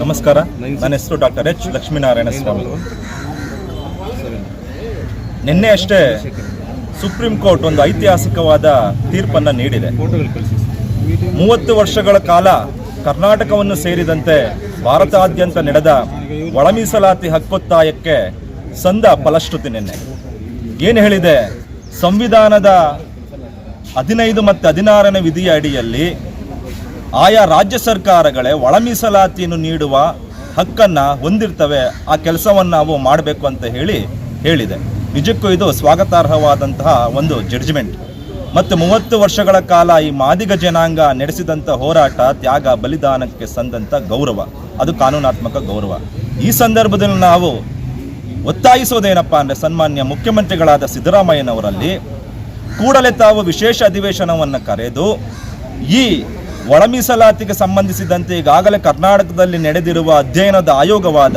ನಮಸ್ಕಾರ. ನನ್ನ ಹೆಸರು ಡಾಕ್ಟರ್ ಎಚ್. ಲಕ್ಷ್ಮೀನಾರಾಯಣ ಸ್ವಾಮಿ. ನಿನ್ನೆ ಅಷ್ಟೇ ಸುಪ್ರೀಂ ಕೋರ್ಟ್ ಒಂದು ಐತಿಹಾಸಿಕವಾದ ತೀರ್ಪನ್ನು ನೀಡಿದೆ. ಮೂವತ್ತು ವರ್ಷಗಳ ಕಾಲ ಕರ್ನಾಟಕವನ್ನು ಸೇರಿದಂತೆ ಭಾರತಾದ್ಯಂತ ನಡೆದ ಒಳ ಮೀಸಲಾತಿ ಹಕ್ಕೊತ್ತಾಯಕ್ಕೆ ಸಂದ ಫಲಶ್ರುತಿ ನಿನ್ನೆ. ಏನು ಹೇಳಿದೆ? ಸಂವಿಧಾನದ ಹದಿನೈದು ಮತ್ತು ಹದಿನಾರನೇ ವಿಧಿಯ ಅಡಿಯಲ್ಲಿ ಆಯಾ ರಾಜ್ಯ ಸರ್ಕಾರಗಳೇ ಒಳ ಮೀಸಲಾತಿಯನ್ನು ನೀಡುವ ಹಕ್ಕನ್ನು ಹೊಂದಿರ್ತವೆ. ಆ ಕೆಲಸವನ್ನು ನಾವು ಮಾಡಬೇಕು ಅಂತ ಹೇಳಿ ಹೇಳಿದೆ. ನಿಜಕ್ಕೂ ಇದು ಸ್ವಾಗತಾರ್ಹವಾದಂತಹ ಒಂದು ಜಡ್ಜ್ಮೆಂಟ್ ಮತ್ತು ಮೂವತ್ತು ವರ್ಷಗಳ ಕಾಲ ಈ ಮಾದಿಗ ಜನಾಂಗ ನಡೆಸಿದಂಥ ಹೋರಾಟ ತ್ಯಾಗ ಬಲಿದಾನಕ್ಕೆ ಸಂದಂಥ ಗೌರವ. ಅದು ಕಾನೂನಾತ್ಮಕ ಗೌರವ. ಈ ಸಂದರ್ಭದಲ್ಲಿ ನಾವು ಒತ್ತಾಯಿಸೋದೇನಪ್ಪ ಅಂದರೆ ಸನ್ಮಾನ್ಯ ಮುಖ್ಯಮಂತ್ರಿಗಳಾದ ಸಿದ್ದರಾಮಯ್ಯನವರಲ್ಲಿ ಕೂಡಲೇ ತಾವು ವಿಶೇಷ ಅಧಿವೇಶನವನ್ನು ಕರೆದು ಈ ಒಳ ಮೀಸಲಾತಿಗೆ ಸಂಬಂಧಿಸಿದಂತೆ ಈಗಾಗಲೇ ಕರ್ನಾಟಕದಲ್ಲಿ ನಡೆದಿರುವ ಅಧ್ಯಯನದ ಆಯೋಗವಾದ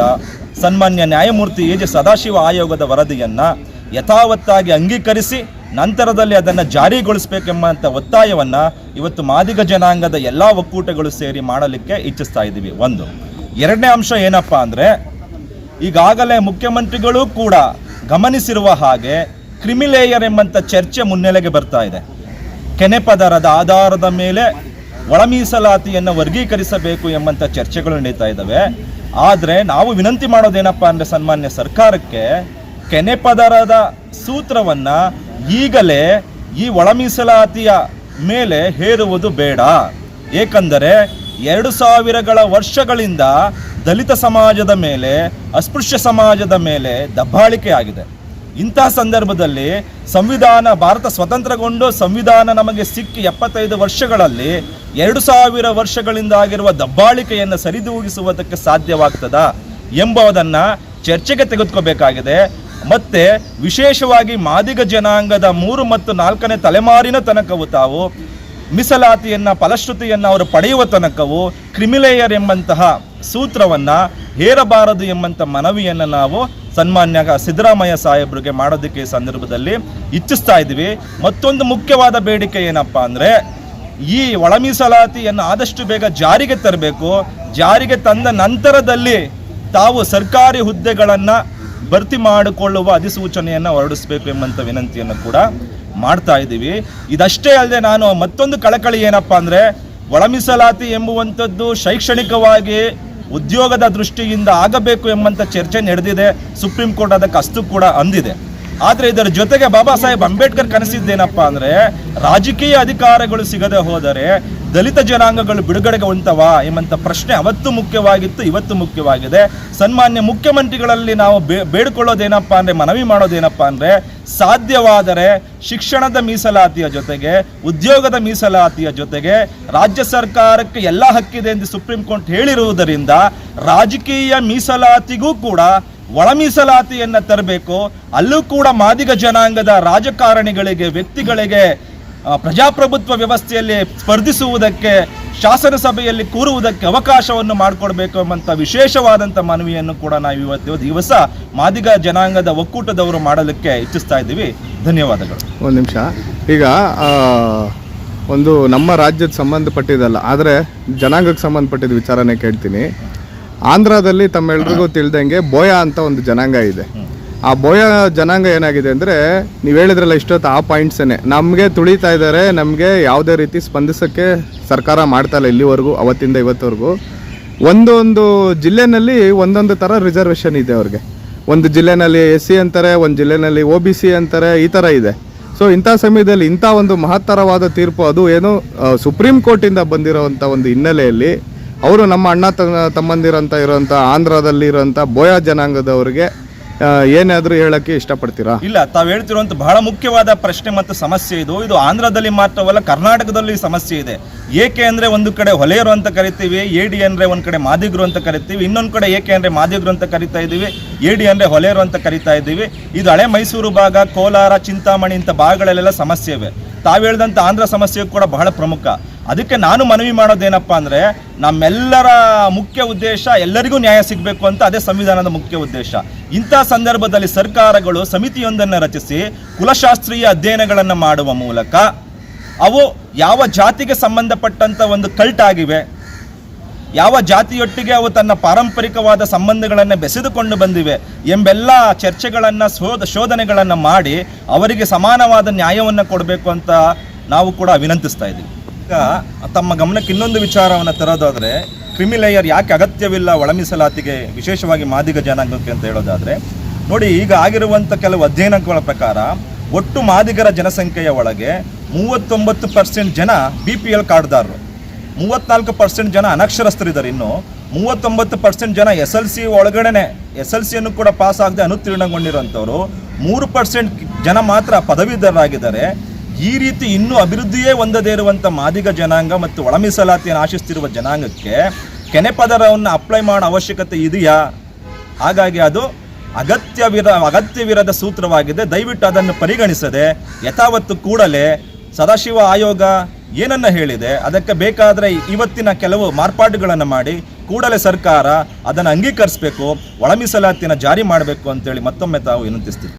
ಸನ್ಮಾನ್ಯ ನ್ಯಾಯಮೂರ್ತಿ ಎ ಜೆ ಸದಾಶಿವ ಆಯೋಗದ ವರದಿಯನ್ನು ಯಥಾವತ್ತಾಗಿ ಅಂಗೀಕರಿಸಿ ನಂತರದಲ್ಲಿ ಅದನ್ನು ಜಾರಿಗೊಳಿಸಬೇಕೆಂಬಂಥ ಒತ್ತಾಯವನ್ನು ಇವತ್ತು ಮಾದಿಗ ಜನಾಂಗದ ಎಲ್ಲ ಒಕ್ಕೂಟಗಳು ಸೇರಿ ಮಾಡಲಿಕ್ಕೆ ಇಚ್ಛಿಸ್ತಾ ಇದ್ದೀವಿ. ಒಂದು. ಎರಡನೇ ಅಂಶ ಏನಪ್ಪ ಅಂದರೆ ಈಗಾಗಲೇ ಮುಖ್ಯಮಂತ್ರಿಗಳು ಕೂಡ ಗಮನಿಸಿರುವ ಹಾಗೆ ಕ್ರಿಮಿಲೇಯರ್ ಎಂಬಂಥ ಚರ್ಚೆ ಮುನ್ನೆಲೆಗೆ ಬರ್ತಾ ಇದೆ. ಕೆನೆಪದರದ ಆಧಾರದ ಮೇಲೆ ಒಳ ಮೀಸಲಾತಿಯನ್ನು ವರ್ಗೀಕರಿಸಬೇಕು ಎಂಬಂಥ ಚರ್ಚೆಗಳು ನಡೀತಾ ಇದ್ದಾವೆ. ಆದರೆ ನಾವು ವಿನಂತಿ ಮಾಡೋದೇನಪ್ಪ ಅಂದರೆ ಸನ್ಮಾನ್ಯ ಸರ್ಕಾರಕ್ಕೆ ಕೆನೆಪದರದ ಸೂತ್ರವನ್ನು ಈಗಲೇ ಈ ಒಳ ಮೀಸಲಾತಿಯ ಮೇಲೆ ಹೇರುವುದು ಬೇಡ. ಏಕೆಂದರೆ ಎರಡು ಸಾವಿರಗಳ ವರ್ಷಗಳಿಂದ ದಲಿತ ಸಮಾಜದ ಮೇಲೆ, ಅಸ್ಪೃಶ್ಯ ಸಮಾಜದ ಮೇಲೆ ದಬ್ಬಾಳಿಕೆ ಆಗಿದೆ. ಇಂತಹ ಸಂದರ್ಭದಲ್ಲಿ ಸಂವಿಧಾನ, ಭಾರತ ಸ್ವತಂತ್ರಗೊಂಡು ಸಂವಿಧಾನ ನಮಗೆ ಸಿಕ್ಕಿ ಎಪ್ಪತ್ತೈದು ವರ್ಷಗಳಲ್ಲಿ ಎರಡು ಸಾವಿರ ವರ್ಷಗಳಿಂದ ಆಗಿರುವ ದಬ್ಬಾಳಿಕೆಯನ್ನು ಸರಿದೂಗಿಸುವುದಕ್ಕೆ ಸಾಧ್ಯವಾಗ್ತದ ಎಂಬುದನ್ನು ಚರ್ಚೆಗೆ ತೆಗೆದುಕೋಬೇಕಾಗಿದೆ. ಮತ್ತೆ ವಿಶೇಷವಾಗಿ ಮಾದಿಗ ಜನಾಂಗದ ಮೂರು ಮತ್ತು ನಾಲ್ಕನೇ ತಲೆಮಾರಿನ ತನಕವು ತಾವು ಮೀಸಲಾತಿಯನ್ನು, ಫಲಶ್ರುತಿಯನ್ನು ಅವರು ಪಡೆಯುವ ತನಕವು ಕ್ರಿಮಿಲೇಯರ್ ಎಂಬಂತಹ ಸೂತ್ರವನ್ನು ಹೇರಬಾರದು ಎಂಬಂಥ ಮನವಿಯನ್ನು ನಾವು ಸನ್ಮಾನ್ಯ ಸಿದ್ದರಾಮಯ್ಯ ಸಾಹೇಬ್ರಿಗೆ ಮಾಡೋದಕ್ಕೆ ಸಂದರ್ಭದಲ್ಲಿ ಇಚ್ಛಿಸ್ತಾ ಇದ್ದೀವಿ. ಮತ್ತೊಂದು ಮುಖ್ಯವಾದ ಬೇಡಿಕೆ ಏನಪ್ಪ ಅಂದರೆ ಈ ಒಳ ಮೀಸಲಾತಿಯನ್ನು ಆದಷ್ಟು ಬೇಗ ಜಾರಿಗೆ ತರಬೇಕು. ಜಾರಿಗೆ ತಂದ ನಂತರದಲ್ಲಿ ತಾವು ಸರ್ಕಾರಿ ಹುದ್ದೆಗಳನ್ನು ಭರ್ತಿ ಮಾಡಿಕೊಳ್ಳುವ ಅಧಿಸೂಚನೆಯನ್ನು ಹೊರಡಿಸಬೇಕು ಎಂಬಂಥ ವಿನಂತಿಯನ್ನು ಕೂಡ ಮಾಡ್ತಾ ಇದ್ದೀವಿ. ಇದಷ್ಟೇ ಅಲ್ಲದೆ ನಾನು ಮತ್ತೊಂದು ಕಳಕಳಿ ಏನಪ್ಪ ಅಂದರೆ ಒಳ ಮೀಸಲಾತಿ ಎಂಬುವಂಥದ್ದು ಶೈಕ್ಷಣಿಕವಾಗಿ ಉದ್ಯೋಗದ ದೃಷ್ಟಿಯಿಂದ ಆಗಬೇಕು ಎಂಬಂಥ ಚರ್ಚೆ ನಡೆದಿದೆ. ಸುಪ್ರೀಂ ಕೋರ್ಟ್ ಅದಕ್ಕೆ ಅಸ್ತು ಕೂಡ ಅಂದಿದೆ. ಆದರೆ ಇದರ ಜೊತೆಗೆ ಬಾಬಾ ಸಾಹೇಬ್ ಅಂಬೇಡ್ಕರ್ ಕನಸಿದ್ದೇನಪ್ಪ ಅಂದರೆ, ರಾಜಕೀಯ ಅಧಿಕಾರಗಳು ಸಿಗದೆ ಹೋದರೆ ದಲಿತ ಜನಾಂಗಗಳು ಬಿಡುಗಡೆಗೆ ಉಂಟವಾ ಎಂಬಂಥ ಪ್ರಶ್ನೆ ಅವತ್ತು ಮುಖ್ಯವಾಗಿತ್ತು, ಇವತ್ತು ಮುಖ್ಯವಾಗಿದೆ. ಸನ್ಮಾನ್ಯ ಮುಖ್ಯಮಂತ್ರಿಗಳಲ್ಲಿ ನಾವು ಬೇ, ಬೇಡಿಕೊಳ್ಳೋದೇನಪ್ಪ ಅಂದರೆ, ಮನವಿ ಮಾಡೋದೇನಪ್ಪ ಅಂದರೆ, ಸಾಧ್ಯವಾದರೆ ಶಿಕ್ಷಣದ ಮೀಸಲಾತಿಯ ಜೊತೆಗೆ, ಉದ್ಯೋಗದ ಮೀಸಲಾತಿಯ ಜೊತೆಗೆ, ರಾಜ್ಯ ಸರ್ಕಾರಕ್ಕೆ ಎಲ್ಲ ಹಕ್ಕಿದೆ ಎಂದು ಸುಪ್ರೀಂ ಕೋರ್ಟ್ ಹೇಳಿರುವುದರಿಂದ ರಾಜಕೀಯ ಮೀಸಲಾತಿಗೂ ಕೂಡ ಒಳ ಮೀಸಲಾತಿಯನ್ನು ತರಬೇಕು. ಅಲ್ಲೂ ಕೂಡ ಮಾದಿಗ ಜನಾಂಗದ ರಾಜಕಾರಣಿಗಳಿಗೆ, ವ್ಯಕ್ತಿಗಳಿಗೆ ಪ್ರಜಾಪ್ರಭುತ್ವ ವ್ಯವಸ್ಥೆಯಲ್ಲಿ ಸ್ಪರ್ಧಿಸುವುದಕ್ಕೆ ಶಾಸನಸಭೆಯಲ್ಲಿ ಕೂರುವುದಕ್ಕೆ ಅವಕಾಶವನ್ನು ಮಾಡಿಕೊಡ್ಬೇಕು ಎಂಬಂಥ ವಿಶೇಷವಾದಂಥ ಮನವಿಯನ್ನು ಕೂಡ ನಾವು ಇವತ್ತು ದಿವಸ ಮಾದಿಗ ಜನಾಂಗದ ಒಕ್ಕೂಟದವರು ಮಾಡಲಿಕ್ಕೆ ಇಚ್ಛಿಸ್ತಾ ಇದ್ದೀವಿ. ಧನ್ಯವಾದಗಳು. ಒಂದು ನಿಮಿಷ. ಈಗ ಒಂದು ನಮ್ಮ ರಾಜ್ಯದ ಸಂಬಂಧಪಟ್ಟಿದ್ದಲ್ಲ, ಆದರೆ ಜನಾಂಗಕ್ಕೆ ಸಂಬಂಧಪಟ್ಟಿದ್ದ ವಿಚಾರನೇ ಕೇಳ್ತೀನಿ. ಆಂಧ್ರದಲ್ಲಿ ತಮ್ಮೆಲ್ರಿಗೂ ತಿಳಿದಂಗೆ ಬೋಯ ಅಂತ ಒಂದು ಜನಾಂಗ ಇದೆ. ಆ ಬೋಯ ಜನಾಂಗ ಏನಾಗಿದೆ ಅಂದರೆ ನೀವು ಹೇಳಿದ್ರಲ್ಲ ಇಷ್ಟೊತ್ತು ಆ ಪಾಯಿಂಟ್ಸೇ ನಮಗೆ ತುಳಿತಾ ಇದ್ದಾರೆ ನಮಗೆ ಯಾವುದೇ ರೀತಿ ಸ್ಪಂದಿಸೋಕ್ಕೆ ಸರ್ಕಾರ ಮಾಡ್ತಾ ಇಲ್ಲ ಇಲ್ಲಿವರೆಗೂ, ಅವತ್ತಿಂದ ಇವತ್ತವರೆಗೂ. ಒಂದೊಂದು ಜಿಲ್ಲೆನಲ್ಲಿ ಒಂದೊಂದು ಥರ ರಿಸರ್ವೇಷನ್ ಇದೆ ಅವ್ರಿಗೆ. ಒಂದು ಜಿಲ್ಲೆನಲ್ಲಿ ಎಸ್ ಸಿ ಅಂತಾರೆ, ಒಂದು ಜಿಲ್ಲೆನಲ್ಲಿ ಒ ಬಿ ಸಿ ಅಂತಾರೆ, ಈ ಥರ ಇದೆ. ಸೊ ಇಂಥ ಸಮಯದಲ್ಲಿ ಇಂಥ ಒಂದು ಮಹತ್ತರವಾದ ತೀರ್ಪು, ಅದು ಏನು ಸುಪ್ರೀಂ ಕೋರ್ಟಿಂದ ಬಂದಿರೋವಂಥ ಒಂದು ಹಿನ್ನೆಲೆಯಲ್ಲಿ ಅವರು ನಮ್ಮ ಅಣ್ಣ ತಮ್ಮಂದಿರಂತ ಇರೋಂಥ ಆಂಧ್ರದಲ್ಲಿ ಇರೋಂಥ ಬೋಯ ಜನಾಂಗದವರಿಗೆ ಏನಾದರೂ ಹೇಳಕ್ಕೆ ಇಷ್ಟಪಡ್ತೀರಾ? ಇಲ್ಲ, ತಾವು ಹೇಳ್ತಿರುವಂತ ಬಹಳ ಮುಖ್ಯವಾದ ಪ್ರಶ್ನೆ ಮತ್ತು ಸಮಸ್ಯೆ ಇದು. ಇದು ಆಂಧ್ರದಲ್ಲಿ ಮಾತ್ರವಲ್ಲ, ಕರ್ನಾಟಕದಲ್ಲಿ ಸಮಸ್ಯೆ ಇದೆ. ಏಕೆ ಅಂದರೆ ಒಂದು ಕಡೆ ಹೊಲೆಯರು ಅಂತ ಕರಿತೀವಿ, ಎ ಡಿ ಅಂದ್ರೆ ಒಂದು ಕಡೆ ಮಾದಿಗರು ಅಂತ ಕರಿತೀವಿ, ಇನ್ನೊಂದು ಕಡೆ ಏಕೆ ಅಂದರೆ ಮಾದಿಗರು ಅಂತ ಕರಿತಾ ಇದ್ದೀವಿ ಡಿ ಅಂದ್ರೆ ಹೊಲೆಯರು ಅಂತ ಕರಿತಾ ಇದ್ದೀವಿ. ಇದು ಹಳೆ ಮೈಸೂರು ಭಾಗ, ಕೋಲಾರ, ಚಿಂತಾಮಣಿ ಇಂಥ ಭಾಗಗಳಲ್ಲೆಲ್ಲ ಸಮಸ್ಯೆ ಇವೆ. ತಾವು ಹೇಳಿದಂಥ ಆಂಧ್ರ ಸಮಸ್ಯೆ ಕೂಡ ಬಹಳ ಪ್ರಮುಖ. ಅದಕ್ಕೆ ನಾನು ಮನವಿ ಮಾಡೋದೇನಪ್ಪ ಅಂದರೆ ನಮ್ಮೆಲ್ಲರ ಮುಖ್ಯ ಉದ್ದೇಶ ಎಲ್ಲರಿಗೂ ನ್ಯಾಯ ಸಿಗಬೇಕು ಅಂತ ಅದೇ ಸಂವಿಧಾನದ ಮುಖ್ಯ ಉದ್ದೇಶ. ಇಂಥ ಸಂದರ್ಭದಲ್ಲಿ ಸರ್ಕಾರಗಳು ಸಮಿತಿಯೊಂದನ್ನು ರಚಿಸಿ ಕುಲಶಾಸ್ತ್ರೀಯ ಅಧ್ಯಯನಗಳನ್ನು ಮಾಡುವ ಮೂಲಕ ಅವು ಯಾವ ಜಾತಿಗೆ ಸಂಬಂಧಪಟ್ಟಂಥ ಒಂದು ಕಲ್ಟ್ ಆಗಿವೆ, ಯಾವ ಜಾತಿಯೊಟ್ಟಿಗೆ ಅವು ತನ್ನ ಪಾರಂಪರಿಕವಾದ ಸಂಬಂಧಗಳನ್ನು ಬೆಸೆದುಕೊಂಡು ಬಂದಿವೆ ಎಂಬೆಲ್ಲ ಚರ್ಚೆಗಳನ್ನು ಶೋಧ ಶೋಧನೆಗಳನ್ನು ಮಾಡಿ ಅವರಿಗೆ ಸಮಾನವಾದ ನ್ಯಾಯವನ್ನು ಕೊಡಬೇಕು ಅಂತ ನಾವು ಕೂಡ ವಿನಂತಿಸ್ತಾ ಇದ್ದೀವಿ. ತಮ್ಮ ಗಮನಕ್ಕೆ ಇನ್ನೊಂದು ವಿಚಾರವನ್ನು ತರೋದಾದರೆ ಕ್ರಿಮಿಲೇಯರ್ ಯಾಕೆ ಅಗತ್ಯವಿಲ್ಲ ಒಳ ಮೀಸಲಾತಿಗೆ ವಿಶೇಷವಾಗಿ ಮಾದಿಗ ಜನಾಂಗಕ್ಕೆ ಅಂತ ಹೇಳೋದಾದರೆ, ನೋಡಿ ಈಗ ಆಗಿರುವಂಥ ಕೆಲವು ಅಧ್ಯಯನಗಳ ಪ್ರಕಾರ ಒಟ್ಟು ಮಾದಿಗರ ಜನಸಂಖ್ಯೆಯ ಒಳಗೆ ಮೂವತ್ತೊಂಬತ್ತು ಪರ್ಸೆಂಟ್ ಜನ ಬಿ ಪಿ ಎಲ್ ಕಾರ್ಡ್ದಾರರು ಮೂವತ್ನಾಲ್ಕು ಪರ್ಸೆಂಟ್ ಜನ ಅನಕ್ಷರಸ್ಥರಿದ್ದಾರೆ ಇನ್ನು. ಮೂವತ್ತೊಂಬತ್ತು ಪರ್ಸೆಂಟ್ ಜನ ಎಸ್ ಎಲ್ ಸಿ ಒಳಗಡೆನೆ ಎಸ್ ಎಲ್ ಸಿಯನ್ನು ಕೂಡ ಪಾಸ್ ಆಗದೆ ಅನುತ್ತೀರ್ಣಗೊಂಡಿರುವಂಥವ್ರು ಮೂರು ಪರ್ಸೆಂಟ್ ಜನ ಮಾತ್ರ ಪದವೀಧರರಾಗಿದ್ದಾರೆ. ಈ ರೀತಿ ಇನ್ನೂ ಅಭಿವೃದ್ಧಿಯೇ ಹೊಂದದೇ ಇರುವಂಥ ಮಾದಿಗ ಜನಾಂಗ ಮತ್ತು ಒಳಮೀಸಲಾತಿಯನ್ನು ಆಶಿಸ್ತಿರುವ ಜನಾಂಗಕ್ಕೆ ಕೆನೆಪದರವನ್ನು ಅಪ್ಲೈ ಮಾಡೋ ಅವಶ್ಯಕತೆ ಇದೆಯಾ? ಹಾಗಾಗಿ ಅದು ಅಗತ್ಯವಿರ, ಅಗತ್ಯವಿರದ ಸೂತ್ರವಾಗಿದೆ. ದಯವಿಟ್ಟು ಅದನ್ನು ಪರಿಗಣಿಸದೆ ಯಥಾವತ್ತು ಕೂಡಲೇ ಸದಾಶಿವ ಆಯೋಗ ಏನನ್ನ ಹೇಳಿದೆ? ಅದಕ್ಕೆ ಬೇಕಾದರೆ ಇವತ್ತಿನ ಕೆಲವು ಮಾರ್ಪಾಡುಗಳನ್ನು ಮಾಡಿ ಕೂಡಲೇ ಸರ್ಕಾರ ಅದನ್ನು ಅಂಗೀಕರಿಸಬೇಕು ಒಳ ಜಾರಿ ಮಾಡಬೇಕು ಅಂತೇಳಿ ಮತ್ತೊಮ್ಮೆ ತಾವು ವಿನಂತಿಸ್ತೀವಿ.